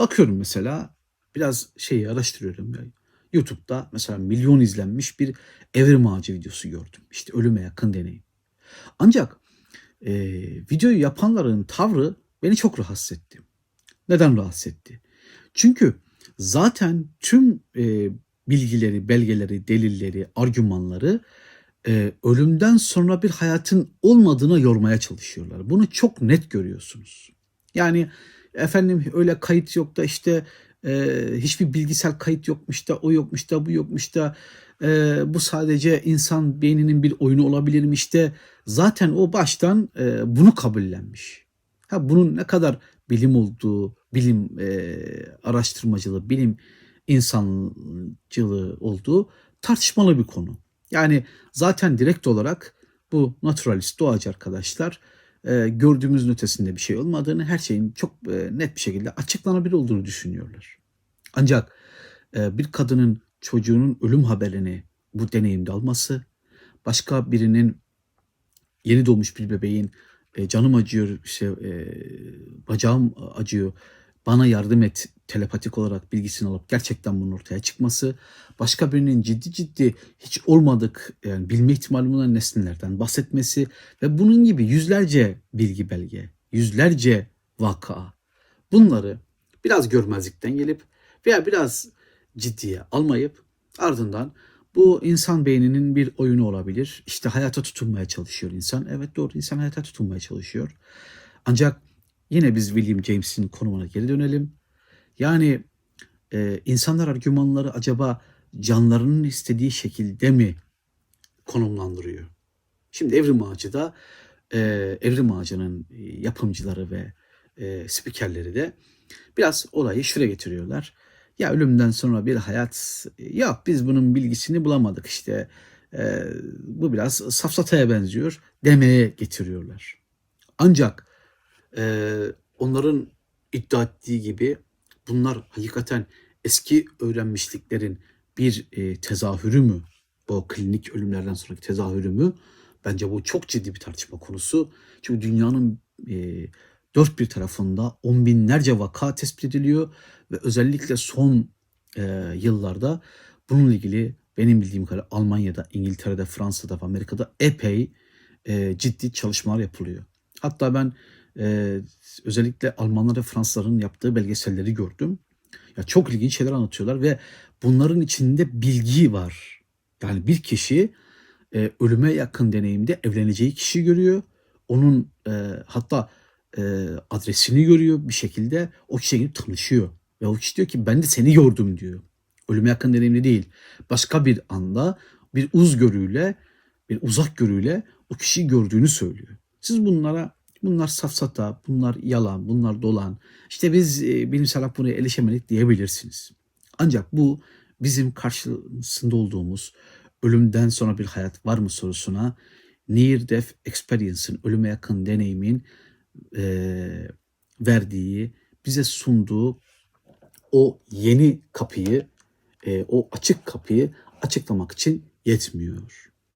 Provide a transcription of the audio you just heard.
Bakıyorum mesela biraz şeyi araştırıyorum. YouTube'da mesela milyon izlenmiş bir evrim ağacı videosu gördüm. İşte ölüme yakın deneyim. Ancak e, videoyu yapanların tavrı beni çok rahatsız etti. Neden rahatsız etti? Çünkü zaten tüm e, bilgileri, belgeleri, delilleri, argümanları e, ölümden sonra bir hayatın olmadığına yormaya çalışıyorlar. Bunu çok net görüyorsunuz. Yani efendim öyle kayıt yok da işte e, hiçbir bilgisel kayıt yokmuş da o yokmuş da bu yokmuş da e, bu sadece insan beyninin bir oyunu olabilirmiş de zaten o baştan e, bunu kabullenmiş. Ha bunun ne kadar bilim olduğu, bilim e, araştırmacılığı, bilim insancılığı olduğu tartışmalı bir konu. Yani zaten direkt olarak bu naturalist doğacı arkadaşlar e, gördüğümüzün ötesinde bir şey olmadığını, her şeyin çok e, net bir şekilde açıklanabilir olduğunu düşünüyorlar. Ancak e, bir kadının çocuğunun ölüm haberini bu deneyimde alması, başka birinin yeni doğmuş bir bebeğin e, canım acıyor, işte, e, bacağım acıyor, bana yardım et telepatik olarak bilgisini alıp gerçekten bunun ortaya çıkması, başka birinin ciddi ciddi hiç olmadık yani bilme ihtimali bulunan nesnelerden bahsetmesi ve bunun gibi yüzlerce bilgi belge, yüzlerce vaka bunları biraz görmezlikten gelip veya biraz ciddiye almayıp ardından bu insan beyninin bir oyunu olabilir. İşte hayata tutunmaya çalışıyor insan. Evet doğru insan hayata tutunmaya çalışıyor. Ancak yine biz William James'in konumuna geri dönelim. Yani e, insanlar argümanları acaba canlarının istediği şekilde mi konumlandırıyor? Şimdi Evrim Ağacı da e, Evrim Ağacı'nın yapımcıları ve e, spikerleri de biraz olayı şuraya getiriyorlar. Ya ölümden sonra bir hayat yok biz bunun bilgisini bulamadık işte e, bu biraz safsataya benziyor demeye getiriyorlar. Ancak e, onların iddia ettiği gibi bunlar hakikaten eski öğrenmişliklerin bir e, tezahürü mü? Bu klinik ölümlerden sonraki tezahürü mü? Bence bu çok ciddi bir tartışma konusu. Çünkü dünyanın e, dört bir tarafında on binlerce vaka tespit ediliyor ve özellikle son e, yıllarda bununla ilgili benim bildiğim kadar Almanya'da, İngiltere'de, Fransa'da Amerika'da epey e, ciddi çalışmalar yapılıyor. Hatta ben e, özellikle Almanlar ve Fransızların yaptığı belgeselleri gördüm. Ya çok ilginç şeyler anlatıyorlar ve bunların içinde bilgi var. Yani bir kişi e, ölüme yakın deneyimde evleneceği kişi görüyor. Onun e, hatta e, adresini görüyor bir şekilde. O kişiyle gidip tanışıyor. Ve o kişi diyor ki ben de seni gördüm diyor. Ölüme yakın deneyimli değil. Başka bir anda bir uz görüyle, bir uzak görüyle o kişiyi gördüğünü söylüyor. Siz bunlara bunlar safsata, bunlar yalan, bunlar dolan. İşte biz e, bilimsel olarak buraya erişemedik diyebilirsiniz. Ancak bu bizim karşısında olduğumuz ölümden sonra bir hayat var mı sorusuna Near Death Experience'ın ölüme yakın deneyimin e, verdiği, bize sunduğu o yeni kapıyı, e, o açık kapıyı açıklamak için yetmiyor.